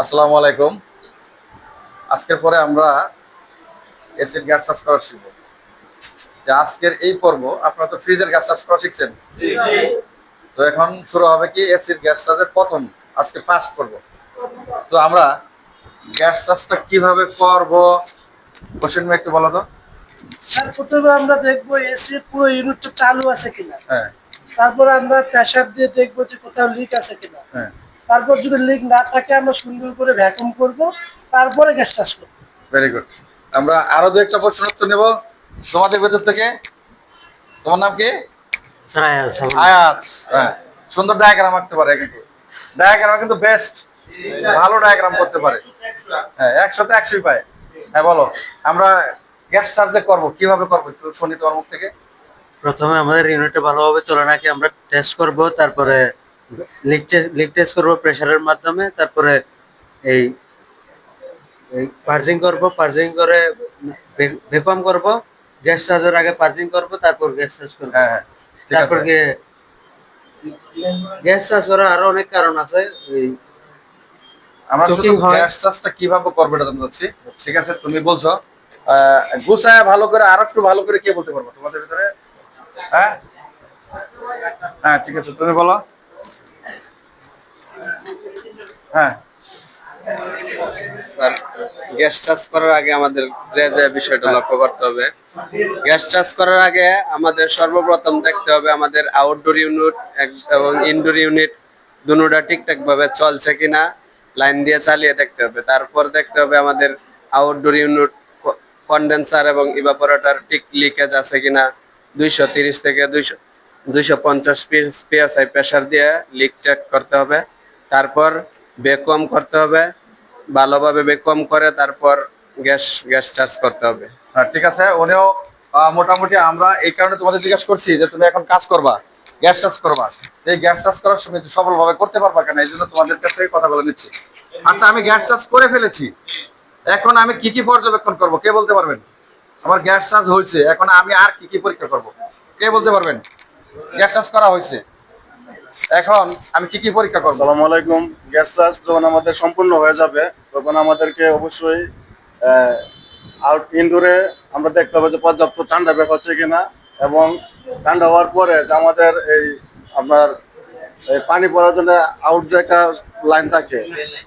আসসালামু আলাইকুম। আজকের পরে আমরা এসিড গ্যাস চাষ করা শিখব। যে আজকের এই পর্ব আপনারা তো ফ্রিজের গ্যাস চাষ করা শিখছেন? তো এখন শুরু হবে কি এসিড গ্যাস চাষের প্রথম আজকে ফার্স্ট পর্ব। তো আমরা গ্যাস চাষটা কীভাবে করব? কোশ্চেন একটু বলো তো। স্যার প্রথমে আমরা দেখব এসি পুরো ইউনিটটা চালু আছে কিনা। হ্যাঁ। তারপর আমরা প্রেসার দিয়ে দেখব যে কোথাও লিক আছে কিনা। হ্যাঁ। তারপর যদি লিক না থাকে আমরা সুন্দর করে ভ্যাকুম করব তারপরে গ্যাস চাষ করব। ভেরি গুড আমরা আরও দু একটা প্রশ্ন উত্তর নেব। তোমাদের ভেতর থেকে। তোমার নাম কি? আয়াত হ্যাঁ সুন্দর ডায়াগ্রাম আঁকতে পারে কিন্তু। ডায়াগ্রাম কিন্তু বেস্ট ভালো ডায়াগ্রাম করতে পারে। হ্যাঁ একশোতে একশোই পায়। হ্যাঁ বলো। আমরা গ্যাস চার্জে করব। কীভাবে করব? একটু শুনি তোমার মুখ থেকে। প্রথমে আমাদের ইউনিটটা ভালোভাবে চলে নাকি আমরা টেস্ট করব তারপরে লিক টেস্ট করব প্রেসারের মাধ্যমে তারপরে এই এই পার্জিং করব পার্জিং করে ভেকুয়াম করব গ্যাস চার্জের আগে পার্জিং করব তারপর গ্যাস চার্জ করব। হ্যাঁ তারপর গিয়ে গ্যাস চার্জ করার আরও অনেক কারণ আছে এই আমরা শুধু গ্যাস চার্জটা কীভাবে করব এটা জানতে চাচ্ছি। ঠিক আছে তুমি বলছো গুছায় ভালো করে আর একটু ভালো করে কে বলতে পারব? তোমাদের ভিতরে? হ্যাঁ? হ্যাঁ ঠিক আছে তুমি বলো। হ্যাঁ। স্যার, গ্যাস চার্জ করার আগে আমাদের যে যে বিষয়টা লক্ষ্য করতে হবে। গ্যাস চার্জ করার আগে আমাদের সর্বপ্রথম দেখতে হবে আমাদের আউটডোর ইউনিট এবং ইনডোর ইউনিট দুটোটা ঠিকঠাক ভাবে চলছে কিনা লাইন দিয়ে চালিয়ে দেখতে হবে। তারপর দেখতে হবে আমাদের আউটডোর ইউনিট কন্ডেন্সার এবং ইভাপোরেটর ঠিক লিকেজ আছে কিনা। দুইশো তিরিশ থেকে দুইশো দুইশো পঞ্চাশ পিএসআই প্রেশার দিয়ে লিক চেক করতে হবে। তারপর বেকম করতে হবে ভালোভাবে বেকম করে তারপর গ্যাস গ্যাস চার্জ করতে হবে। হ্যাঁ ঠিক আছে। আহ, মোটামুটি আমরা এই কারণে তোমাদের জিজ্ঞাসা করছি যে তুমি এখন কাজ করবা গ্যাস চাষ করবা। এই গ্যাস চাষ করার সময় সফল ভাবে করতে পারবা কেন? এই জন্য তোমাদের কাছ কথা বলে নিচ্ছি। আচ্ছা আমি গ্যাস চাষ করে ফেলেছি। এখন আমি কি কি পর্যবেক্ষণ করব? কে বলতে পারবেন? আমার গ্যাস চার্জ হয়েছে এখন আমি আর কি কি পরীক্ষা করব? কে বলতে পারবেন? গ্যাস চাষ করা হয়েছে। এখন আমি কি কি পরীক্ষা করব? আসসালামু আলাইকুম। গ্যাস চার্জ যখন আমাদের সম্পূর্ণ হয়ে যাবে, তখন আমাদেরকে অবশ্যই আউট ইনডোরে আমরা দেখতে হবে যে পর্যাপ্ত ঠান্ডা ব্যাপার হচ্ছে কিনা। এবং ঠান্ডা হওয়ার পরে যে আমাদের এই আপনার পানি পড়ার জন্য আউট যে একটা লাইন থাকে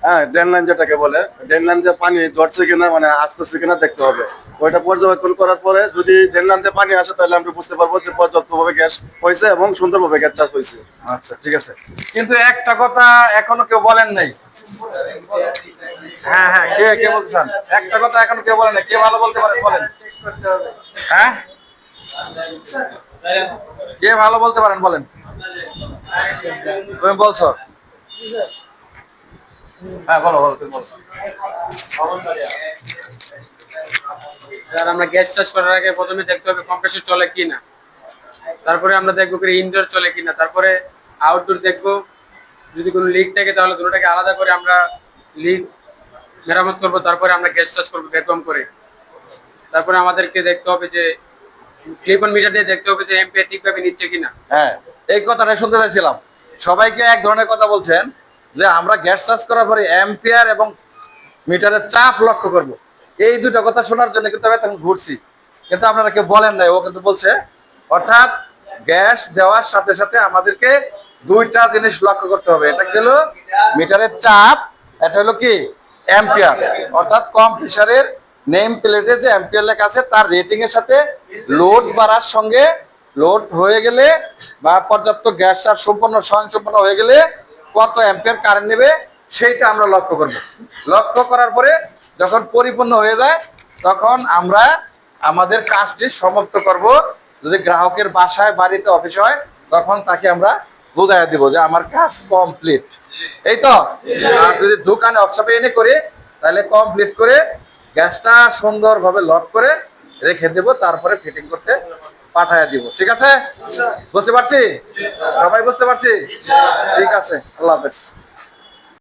হ্যাঁ ড্রেন লাইন যেটাকে বলে ড্রেন লাইন দিয়ে পানি ধরছে কিনা মানে আসতেছে কিনা দেখতে হবে। ওইটা পর্যবেক্ষণ করার পরে যদি ড্রেন লাইন পানি আসে, তাহলে আমরা বুঝতে পারব যে পর্যাপ্তভাবে গ্যাস হয়েছে এবং সুন্দরভাবে গ্যাস চাষ হয়েছে। আচ্ছা ঠিক আছে। কিন্তু একটা কথা এখনও কেউ বলেন নাই। হ্যাঁ হ্যাঁ কে কে বলছেন একটা কথা এখনও কেউ বলেন কে ভালো বলতে পারেন বলেন। হ্যাঁ? কে ভালো বলতে পারেন, বলেন। তুমি বলছো? হ্যাঁ বলো বলো তুমি বলো স্যার আমরা গ্যাস চার্জ করার আগে প্রথমে দেখতে হবে কম্প্রেসর চলে কিনা। তারপরে আমরা দেখব কি ইনডোর চলে কিনা। তারপরে আউটডোর দেখব। যদি কোনো লিক থাকে তাহলে দুটোটাকে আলাদা করে আমরা লিক মেরামত করব। তারপরে আমরা গ্যাস চার্জ করব ভ্যাকুয়াম করে। তারপরে আমাদেরকে দেখতে হবে যে ক্লিপন মিটার দিয়ে দেখতে হবে যে এমপিআর ঠিকভাবে নিচ্ছে কিনা। হ্যাঁ। এই কথাটা শুনতে চাইছিলাম। সবাইকে এক ধরনের কথা বলছেন যে আমরা গ্যাস চার্জ করার পরে অ্যাম্পিয়ার এবং মিটারের চাপ লক্ষ্য করব। এই দুটো কথা শোনার জন্য কিন্তু আমি তখন ঘুরছি। কিন্তু আপনারা কেউ বলেন নাই, ও কিন্তু বলছে, অর্থাৎ গ্যাস দেওয়ার সাথে সাথে আমাদেরকে দুইটা জিনিস লক্ষ্য করতে হবে। এটা কি হলো? মিটারের চাপ, এটা হলো কি? অ্যাম্পিয়ার। অর্থাৎ কম প্রেসারের নেম প্লেটে যে অ্যাম্পিয়ার লেখা আছে, তার রেটিং এর সাথে লোড বাড়ার সঙ্গে লোড হয়ে গেলে বা পর্যাপ্ত গ্যাস চার্জ সম্পন্ন, স্বয়ংসম্পন্ন হয়ে গেলে কত অ্যাম্পিয়ার কারেন্ট নেবে সেইটা আমরা লক্ষ্য করব। লক্ষ্য করার পরে যখন পরিপূর্ণ হয়ে যায়, তখন আমরা আমাদের কাজটি সমাপ্ত করব। যদি গ্রাহকের বাসায়, বাড়িতে অফিস হয়, তখন তাকে আমরা বুঝাই দিব যে আমার কাজ কমপ্লিট এই তো? আর যদি দোকানে ওয়ার্কশপে এনে করে, তাহলে কমপ্লিট করে গ্যাসটা সুন্দরভাবে লক করে রেখে দেব, তারপরে ফিটিং করতে পাঠায় দিব ঠিক আছে? বুঝতে পারছি? সবাই বুঝতে পারছি? ঠিক আছে আল্লাহ হাফেজ।